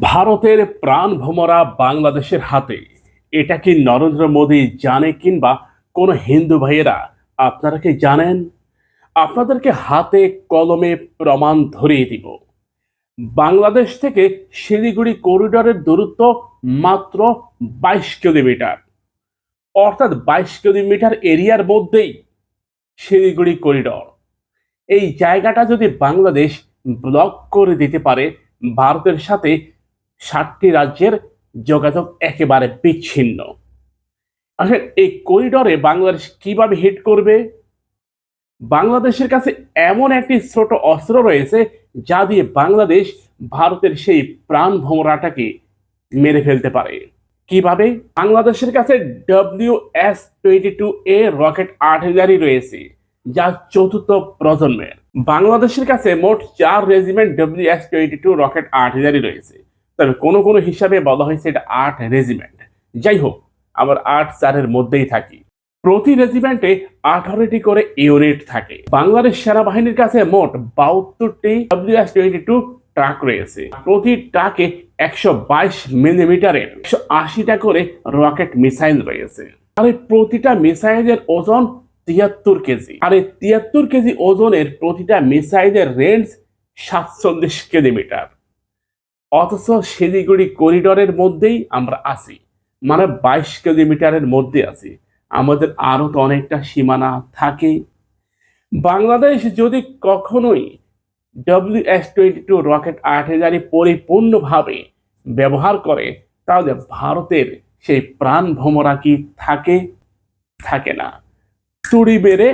ভারতের প্রাণ ভোমরা বাংলাদেশের হাতে। এটা কি নরেন্দ্র মোদী জানে কিংবা কোনো হিন্দু ভাইয়েরা আপনারা কি জানেন? আপনাদেরকে হাতে কলমে প্রমাণ ধরিয়ে দিব। বাংলাদেশ থেকে শিলিগুড়ি করিডোরের দূরত্ব মাত্র বাইশ কিলোমিটার। অর্থাৎ বাইশ কিলোমিটার এরিয়ার মধ্যেই শিলিগুড়ি করিডোর। এই জায়গাটা যদি বাংলাদেশ ব্লক করে দিতে পারে, ভারতের সাথে ষাটটি রাজ্যের যোগাযোগ একেবারে বিচ্ছিন্ন। আসলে এই করিডরে বাংলাদেশ কীভাবে হিট করবে? বাংলাদেশের কাছে এমন একটি ছোট অস্ত্র রয়েছে যা দিয়ে বাংলাদেশ ভারতের সেই প্রাণ ভোমরাটাকে মেরে ফেলতে পারে। কীভাবে? বাংলাদেশের কাছে W S twenty two A rocket artillery রয়েছে, যা চতুর্থ প্রজন্মের। বাংলাদেশের কাছে মোট চার regiment W S twenty two rocket artillery রয়েছে। তবে কোনো কোনো হিসাবে বলা হয়েছে এটা আট রেজিমেন্ট যাই হোক, আমার আট চারের মধ্যেই থাকি। প্রতি রেজিমেন্টে আঠারোটি করে ইউনিট থাকে। বাংলাদেশ সেনাবাহিনীর কাছে মোট বাহাত্তরটি টোয়েন্টি টু ট্রাক রয়েছে। প্রতি ট্রাকে একশো বাইশ মিলিমিটারের একশো আশিটা করে রকেট মিসাইল রয়েছে। আর এই প্রতিটা মিসাইলের ওজন তিয়াত্তর কেজি। আর এই তিয়াত্তর কেজি ওজনের প্রতিটা মিসাইলের রেঞ্জ সাতচল্লিশ কিলোমিটার। অথচ শিলিগুড়ি করিডোরের মধ্যেই আমরা আছি। মানে বাইশ কিলোমিটারের মধ্যে আছি। আমাদের আরও তো অনেকটা সীমানা থাকে। বাংলাদেশ যদি কখনোই W S twenty two rocket artillery পরিপূর্ণভাবে ব্যবহার করে, তাহলে ভারতের সেই প্রাণ ভ্রমরা কি থাকে? থাকে না। চুরি বেড়ে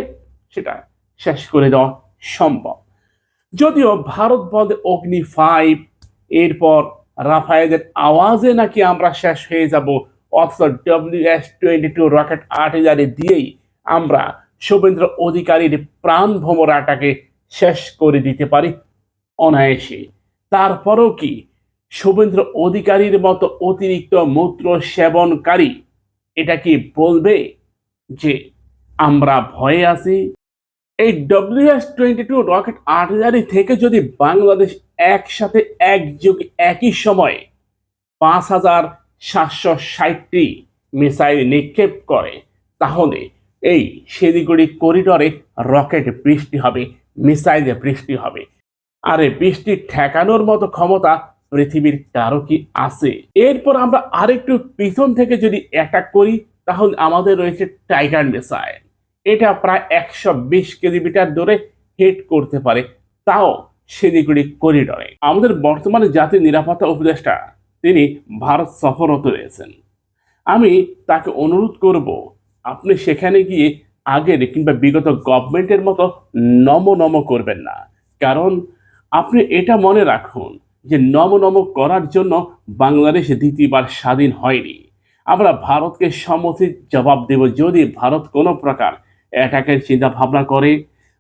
সেটা শেষ করে দেওয়া সম্ভব। যদিও ভারত বলে অগ্নি ফাইভ এরপর রাফায়েলের আওয়াজে নাকি আমরা শেষ হয়ে যাব। অথচ W S twenty two rocket artillery দিয়েই আমরা শুভেন্দ্র অধিকারীর প্রাণ ভ্রমরাটাকে শেষ করে দিতে পারি অনায়াসে। তারপরও কি শুভেন্দ্র অধিকারীর মতো অতিরিক্ত মূত্র সেবনকারী এটা কি বলবে যে আমরা ভয়ে আছি? এই WS twenty two rocket artillery থেকে যদি বাংলাদেশ একসাথে একযোগ একই সময়ে পাঁচ হাজার সাতশো ষাটটি মিসাইল নিক্ষেপ করে, তাহলে এই শিলিগুড়ি করিডরে রকেট বৃষ্টি হবে, মিসাইলে বৃষ্টি হবে। আর এই বৃষ্টি ঠেকানোর মতো ক্ষমতা পৃথিবীর কারও কি আছে? এরপর আমরা আরেকটু পিছন থেকে যদি অ্যাটাক করি, তাহলে আমাদের রয়েছে টাইগার মিসাইল এটা প্রায় একশো বিশ কিলোমিটার দূরে হিট করতে পারে। তাও শিলিগুড়ি করিডোরে আমাদের বর্তমানে জাতীয় নিরাপত্তা উপদেষ্টা, তিনি ভারত সফররত রয়েছেন আমি তাকে অনুরোধ করব, আপনি সেখানে গিয়ে আগের কিংবা বিগত গভর্নমেন্টের মতো নম নম করবেন না। কারণ আপনি এটা মনে রাখুন যে নম নম করার জন্য বাংলাদেশ দ্বিতীয়বার স্বাধীন হয়নি। আমরা ভারতকে সমুচিত জবাব দেব যদি ভারত কোনো প্রকার অ্যাটাকের চিন্তা ভাবনা করে।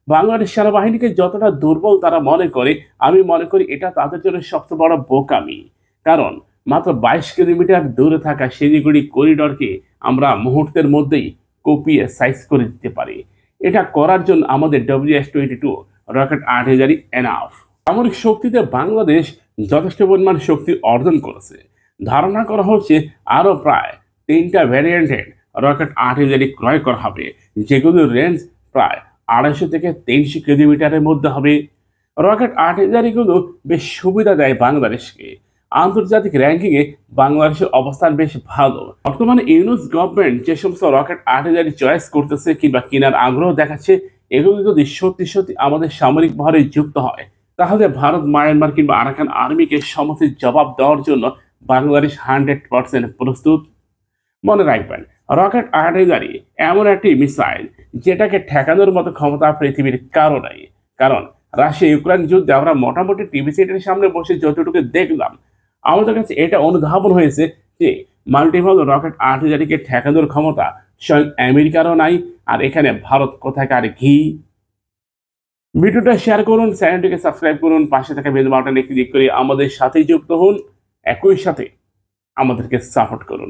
বাংলাদেশ সেনাবাহিনীকে যতটা দুর্বল তারা মনে করে, আমি মনে করি এটা তাদের জন্য সবচেয়ে বড় বোকামি। কারণ মাত্র বাইশ কিলোমিটার দূরে থাকা শিলিগুড়ি করিডরকে আমরা মুহূর্তের মধ্যেই কপিয়ে সাইজ করে দিতে পারি। এটা করার জন্য আমাদের WS twenty two rocket artillery enough সামরিক শক্তিতে বাংলাদেশ যথেষ্ট পরিমাণ শক্তি অর্জন করেছে। ধারণা করা হচ্ছে আরও প্রায় তিনটা ভ্যারিয়েন্টের রকেট আর্টিলারি ক্রয় করা হবে যেগুলোর রেঞ্জ প্রায় আড়াইশো থেকে তিনশো কিলোমিটারের মধ্যে হবে। রকেট আর্টিলারিগুলো বেশ সুবিধা দেয় বাংলাদেশকে, আন্তর্জাতিক র্যাঙ্কিংয়ে বাংলাদেশের অবস্থান বেশ ভালো। বর্তমানে ইউনুস গভর্নমেন্ট যে সমস্ত রকেট আর্টিলারি চয়েস করতেছে কিংবা কেনার আগ্রহ দেখাচ্ছে, এগুলো যদি সত্যি সত্যি আমাদের সামরিক ভারে যুক্ত হয়, তাহলে ভারত, মায়ানমার কিংবা আরাকান আর্মিকে সমস্ত জবাব দেওয়ার জন্য বাংলাদেশ হান্ড্রেড পার্সেন্ট প্রস্তুত। মনে রাখবেন রকেট আর্টিলারি এমন একটি মিসাইল যেটাকে ঠেকানোর মতো ক্ষমতা পৃথিবীর কারও নাই। কারণ রাশিয়া ইউক্রেন যুদ্ধে আমরা মোটামুটি টিভি সেটের সামনে বসে যতটুকু দেখলাম, আমাদের কাছে এটা অনুধাবন হয়েছে যে মাল্টিপল রকেট আর্টিলারিকে ঠেকানোর ক্ষমতা স্বয়ং আমেরিকারও নাই, আর এখানে ভারত কোথাকার ঘি? ভিডিওটা শেয়ার করুন চ্যানেলটিকে সাবস্ক্রাইব করুন, পাশে থাকা বেল বাটনে ক্লিক করে আমাদের সাথেই যুক্ত হন, একই সাথে আমাদেরকে সাপোর্ট করুন।